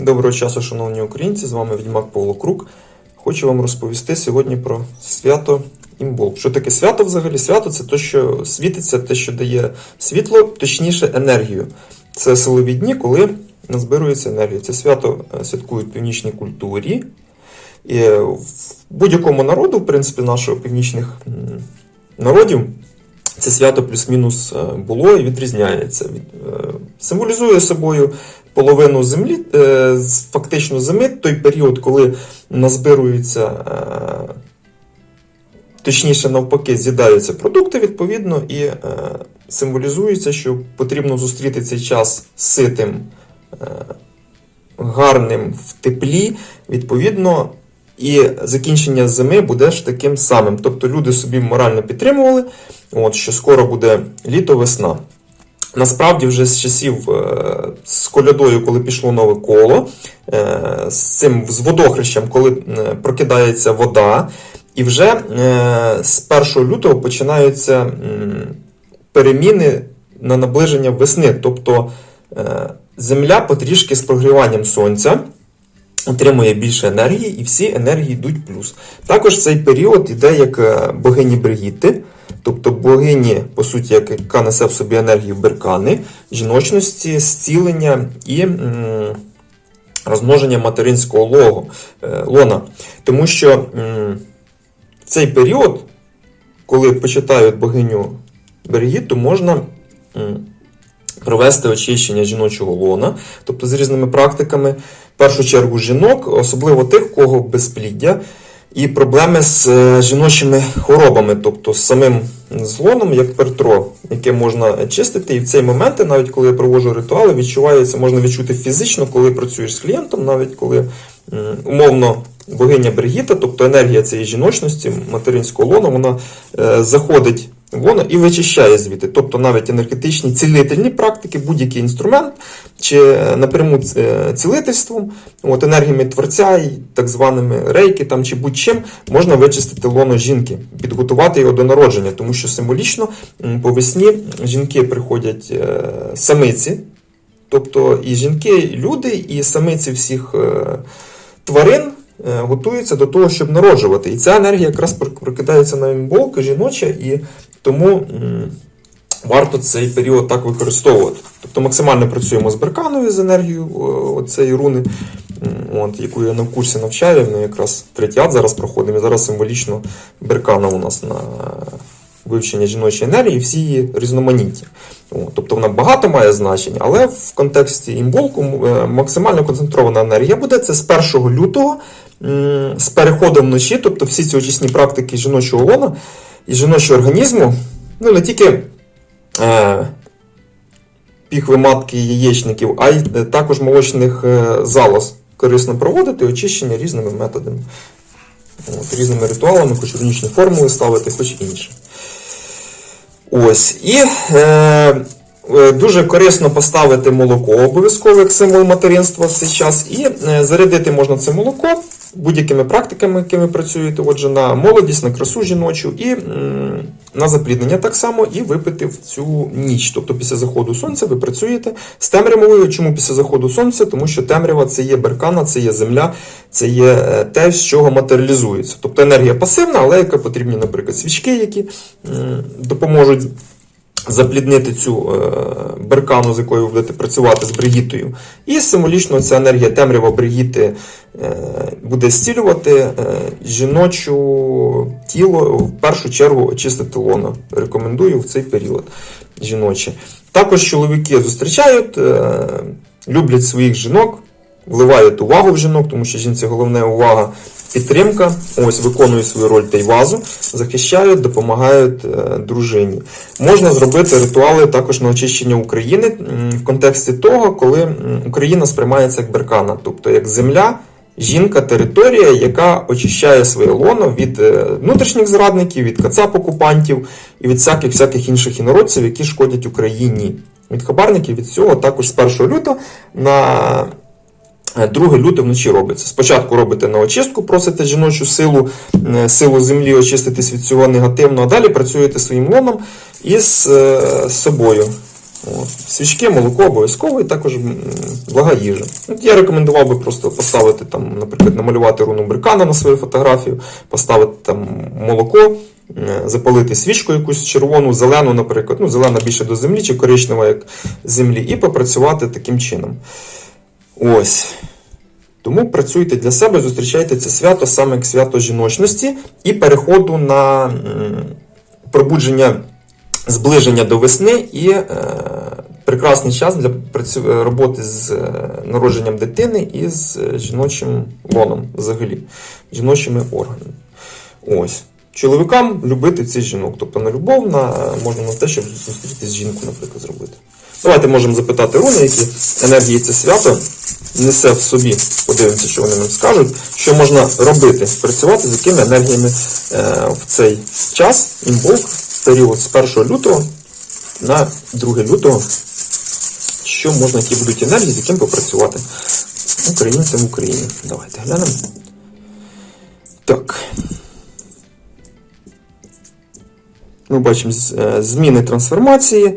Доброго часу, шановні українці! З вами Відьмак Павло Крук. Хочу вам розповісти сьогодні про свято імбол. Що таке свято взагалі? Свято це те, що світиться, те, що дає світло, точніше енергію. Це силові дні, коли назбирується енергія. Це свято е, святкують в північній культурі. І в будь-якому народу, в принципі, нашого північних народів, це свято плюс-мінус е, було і відрізняється. Е, Символізує собою половину землі, е, фактично зими, той період, коли назбируються, е, точніше, навпаки, з'їдаються продукти, відповідно, і е, символізується, що потрібно зустріти цей час ситим, гарним в теплі, відповідно. І закінчення зими буде ж таким самим. Тобто люди собі морально підтримували, от, що скоро буде літо-весна. Насправді, вже з часів е, з колядою, коли пішло нове коло, е, з цим з водохрещем, коли е, прокидається вода, і вже з 1 лютого починаються переміни на наближення весни. Тобто земля потрішки з прогріванням сонця отримує більше енергії, і всі енергії йдуть плюс. Також цей період іде як богині Бригітти, тобто богині, по суті, яка несе в собі енергію беркани, жіночності, зцілення і розмноження материнського лого, е, лона. Тому що цей період, коли почитають богиню Бригітту, можна. Провести очищення жіночого лона, тобто з різними практиками, в першу чергу жінок, особливо тих, у кого безпліддя, і проблеми з е, жіночими хворобами, тобто з самим злоном, як пертро, яке можна чистити. І в цей момент, навіть коли я проводжу ритуали, відчувається, можна відчути фізично, коли працюєш з клієнтом, навіть коли умовно богиня Бригіта, тобто енергія цієї жіночності, материнського лона, вона е, заходить в лоно і вичищає звідти. Тобто навіть енергетичні цілительні практики, будь-який інструмент, чи е, напряму е, цілительством, от енергіями творця, і так званими рейки там, чи будь-чим, можна вичистити лоно жінки, підготувати його до народження, тому що символічно по весні жінки приходять е, самиці, тобто і жінки, і люди, і самиці всіх тварин. Готуються до того, щоб народжувати. І ця енергія якраз прокидається на імболка жіноча, і тому варто цей період так використовувати. Тобто максимально працюємо з берканою з енергією цієї руни, от, яку я на курсі навчаю. Ми якраз третій ад зараз проходимо. І зараз символічно беркана у нас на вивчення жіночої енергії, всі її різноманіття. Тобто вона багато має значень, але в контексті імболку е, максимально концентрована енергія буде це з 1 лютого, з переходом вночі, тобто всі ці очисні практики жіночого лона і жіночого організму, ну не тільки е, піхви матки яєчників, а й е, також молочних е, залоз корисно проводити очищення різними методами. От, різними ритуалами, хоч рунічні формули ставити, хоч інші. Ось. І е, е, дуже корисно поставити молоко обов'язково як символ материнства в цей час. І зарядити можна це молоко будь-якими практиками, якими працюєте, отже, на молодість, на красу жіночу і на запліднення так само, і випити в цю ніч. Тобто після заходу сонця ви працюєте з темрявою. Чому після заходу сонця? Тому що темрява це є беркана, це є земля, це є е, те, з чого матеріалізується. Тобто енергія пасивна, але яка потрібні, наприклад, свічки, які допоможуть запліднити цю е, беркану, з якою ви будете працювати з бригітою. І символічно ця енергія темрява бригіти е, буде зцілювати е, жіночу тіло, в першу чергу очистити лоно. Рекомендую в цей період жіноче. Також чоловіки зустрічають, люблять своїх жінок, вливають увагу в жінок, тому що жінці головне увага. Підтримка, ось виконує свою роль тайвазу, захищають, допомагають е, дружині. Можна зробити ритуали також на очищення України в контексті того, коли Україна сприймається як беркана, тобто як земля, жінка, територія, яка очищає своє лоно від е, внутрішніх зрадників, від кацап-окупантів і від всяких всяких інших інородців, які шкодять Україні. Від хабарників від цього також з 1 лютого на 2 люте вночі робиться. Спочатку робите на очистку, просите жіночу силу, е, силу землі очиститись від цього негативного, а далі працюєте своїм лоном і з, е, собою. От. Свічки, молоко обов'язково і також блага їжа. От я рекомендував би просто поставити там, наприклад, намалювати руну Беркана на свою фотографію, поставити там молоко, е, запалити свічку якусь червону, зелену, наприклад, ну, зелена більше до землі чи коричнева, як землі, і попрацювати таким чином. Ось. Тому працюйте для себе, зустрічайте це свято саме як свято жіночності і переходу на пробудження, зближення до весни і е, прекрасний час для е, роботи з е, народженням дитини і з жіночим лоном, взагалі, жіночими органами. Ось. Чоловікам любити цих жінок, тобто на любов, на, можна на те, щоб зустрітись жінку, наприклад, зробити. Давайте можемо запитати руни, які енергії це свято несе в собі. Подивимося, що вони нам скажуть, що можна робити, працювати з якими енергіями е, в цей час, імболк, період з 1 лютого на 2 лютого. Що можна, які будуть енергії, з яким попрацювати українцям в Україні. Давайте глянемо. Так. Ми бачимо е, зміни трансформації,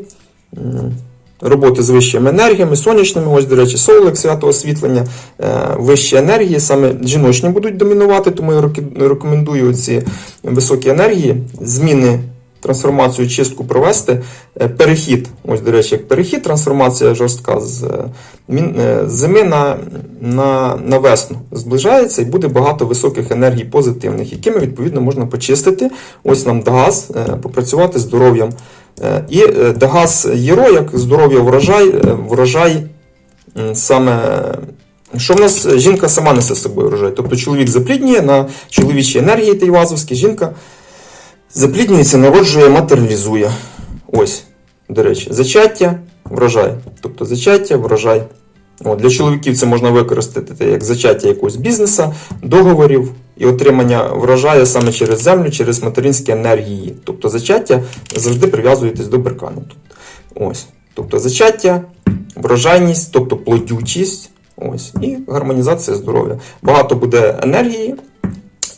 роботи з вищими енергіями, сонячними, ось, до речі, солик, свято освітлення, е, вищі енергії, саме жіночні будуть домінувати, тому я рекомендую ці високі енергії, зміни. Трансформацію чистку провести, Е, перехід, ось, до речі, як перехід, трансформація жорстка з, е, е, з зими на, на, на весну зближається і буде багато високих енергій позитивних, якими відповідно можна почистити. Ось нам Дагаз, попрацювати здоров'ям. І Дагаз Єро, як здоров'я врожай, врожай саме. Що в нас жінка сама несе з собою врожай? Тобто чоловік запліднює на чоловічій енергії тайвазовській, жінка запліднюється, народжує, матеріалізує. Ось, до речі, зачаття, врожай. Тобто зачаття, врожай. От, для чоловіків це можна використати як зачаття якогось бізнесу, договорів і отримання врожаю саме через землю, через материнські енергії. Тобто зачаття завжди прив'язуєтесь до беркану. Ось. Тобто зачаття, врожайність, тобто плодючість. Ось, і гармонізація здоров'я. Багато буде енергії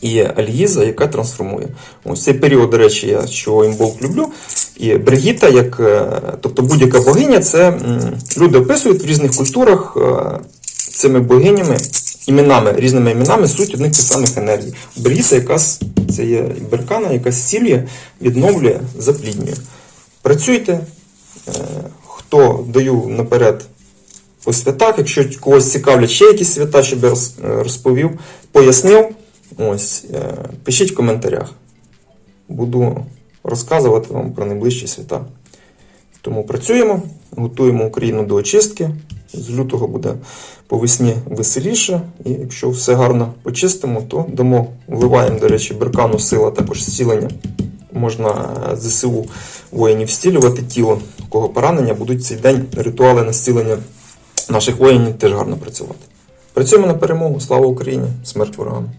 і альгіза, яка трансформує. Ось цей період, до речі, я що імболк люблю. І Бригіта, як, е, тобто будь-яка богиня, це люди описують в різних культурах е, цими богинями, іменами, різними іменами суть одних тих самих енергій. Бригіта, якась це є беркана, яка зцілює, відновлює, запліднює. Працюйте. Е, Хто даю наперед по святах, якщо когось цікавлять ще якісь свята, щоб я розповів, пояснив. Ось, е, пишіть в коментарях. Буду розказувати вам про найближчі свята. Тому працюємо, готуємо Україну до очистки. З лютого буде по весні веселіше. І якщо все гарно почистимо, то дамо, вливаємо, до речі, беркану сила, також зцілення. Можна е, ЗСУ воїнів зцілювати тіло, у кого поранення, будуть цей день ритуали на зцілення наших воїнів теж гарно працювати. Працюємо на перемогу. Слава Україні! Смерть ворогам!